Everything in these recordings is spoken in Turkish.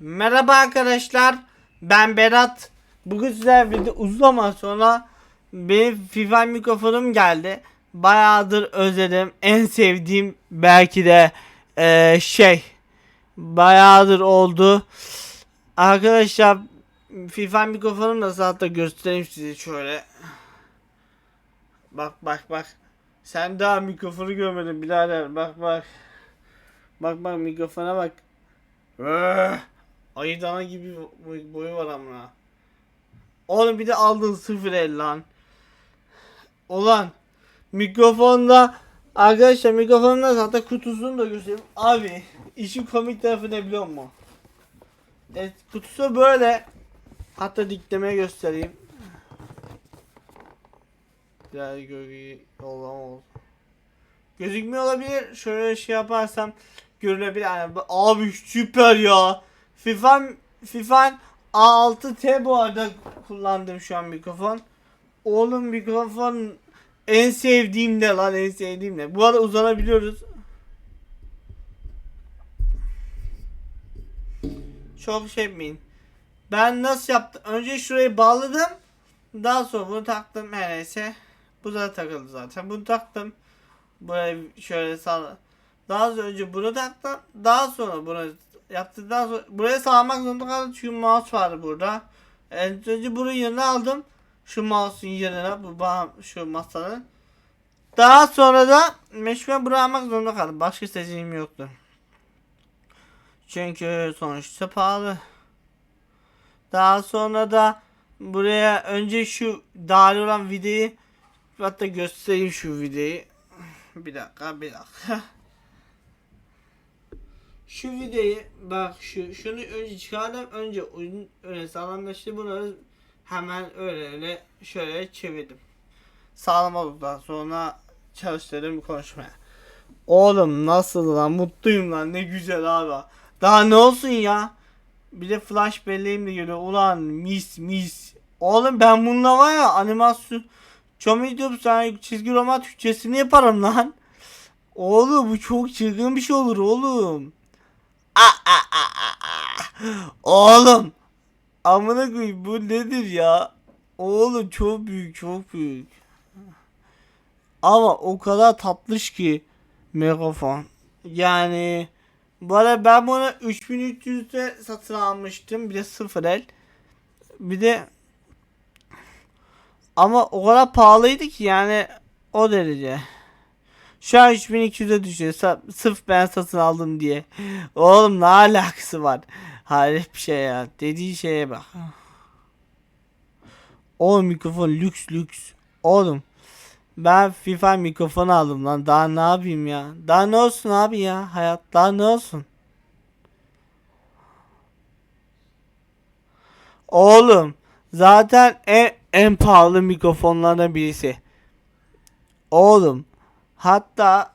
Merhaba arkadaşlar. Ben Berat. Bugün sizlerle birlikte uzun zaman sonra benim FIFA mikrofonum geldi. Bayağıdır özledim. En sevdiğim belki de eee, şey bayağıdır oldu. Arkadaşlar FIFA mikrofonum nasıl hatta göstereyim size şöyle. Bak bak bak. Sen daha mikrofonu görmedin birader. Bak bak. Bak bak mikrofona bak. Ayı dana gibi boy- boyu var amına. Oğlum bir de aldın sıfır el lan. Ulan mikrofonda arkadaşlar mikrofonda zaten kutusunu da göstereyim. Abi işin komik tarafı ne biliyor musun? Evet, kutusu böyle. Hatta diklemeye göstereyim. Biraz gölgeyi yollama olsun. Gözükmüyor olabilir. Şöyle şey yaparsam görülebilir. Yani, abi süper ya. FIFA FIFA A6T bu arada kullandığım şu an mikrofon. Oğlum mikrofon en sevdiğim de lan en sevdiğim de. Bu arada uzanabiliyoruz. Çok şey yapmayın. Ben nasıl yaptım? Önce şurayı bağladım. Daha sonra bunu taktım her neyse. Bu da takıldı zaten. Bunu taktım. Buraya şöyle sağ daha önce bunu taktım. Daha sonra bunu yaptıktan sonra buraya sağlamak zorunda kaldım çünkü mouse vardı burada. En önce bunun yerine aldım. Şu mouse'un yerine bu bağım şu masanın. Daha sonra da mecburen buraya almak zorunda kaldım. Başka seçeneğim yoktu. Çünkü sonuçta pahalı. Daha sonra da buraya önce şu dahil olan videoyu hatta göstereyim şu videoyu. Bir dakika bir dakika. Şu videoyu bak şu şunu önce çıkardım önce oyun öyle sağlamlaştı bunu hemen öyle öyle şöyle çevirdim. Sağlam olduktan sonra çalıştırdım konuşmaya. Oğlum nasıl lan mutluyum lan ne güzel abi. Daha ne olsun ya. Bir de flash belleğim de geliyor. Ulan mis mis. Oğlum ben bununla var ya animasyon Çomi diyorum sana çizgi roman Türkçesini yaparım lan. Oğlum bu çok çılgın bir şey olur oğlum. Oğlum. Amına koyayım bu nedir ya? Oğlum çok büyük çok büyük. Ama o kadar tatlış ki mikrofon. Yani bu arada ben bunu 3300'de satın almıştım. Bir de sıfır el. Bir de ama o kadar pahalıydı ki yani o derece. Şu an 3200'e düşüyor. Sırf ben satın aldım diye. Oğlum ne alakası var? Harif bir şey ya. Dediği şeye bak. O mikrofon lüks lüks. Oğlum ben FIFA mikrofonu aldım lan. Daha ne yapayım ya? Daha ne olsun abi ya? Hayat daha ne olsun? Oğlum zaten en, en pahalı mikrofonlardan birisi. Oğlum hatta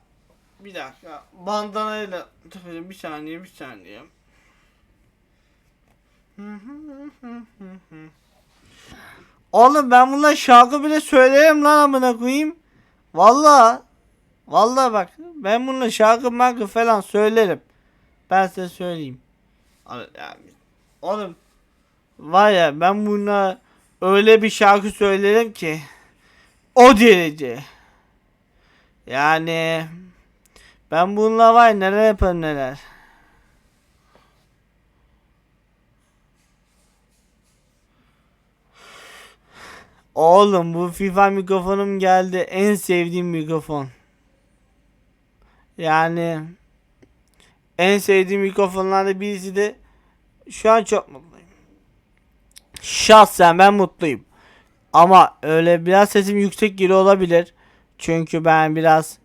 bir dakika bandanayla takacağım bir saniye bir saniye. Oğlum ben bununla şarkı bile söylerim lan amına koyayım. Valla. Valla bak ben bununla şarkı markı falan söylerim. Ben size söyleyeyim. Oğlum var ya ben buna öyle bir şarkı söylerim ki o derece. Yani ben bununla var neler yaparım neler. Oğlum bu FIFA mikrofonum geldi. En sevdiğim mikrofon. Yani en sevdiğim mikrofonlardan birisi de şu an çok mutluyum. Şahsen ben mutluyum. Ama öyle biraz sesim yüksek geliyor olabilir. Çünkü ben biraz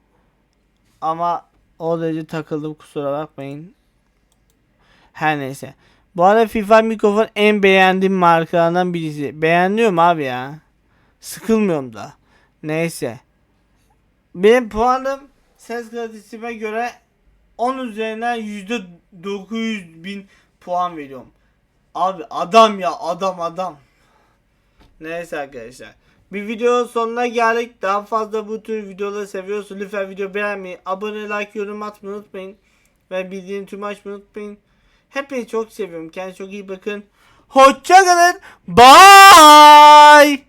ama o derece takıldım kusura bakmayın. Her neyse. Bu arada FIFA mikrofon en beğendiğim markalardan birisi. Beğeniyorum abi ya. Sıkılmıyorum da. Neyse. Benim puanım ses kalitesime göre 10 üzerinden yüzde 900 bin puan veriyorum. Abi adam ya adam adam. Neyse arkadaşlar. Bir videonun sonuna geldik. Daha fazla bu tür videoları seviyorsanız lütfen video beğenmeyi, abone, like, yorum atmayı unutmayın. Ve bildiğin tüm açmayı unutmayın. Hepinizi çok seviyorum. Kendinize çok iyi bakın. Hoşçakalın. Bye.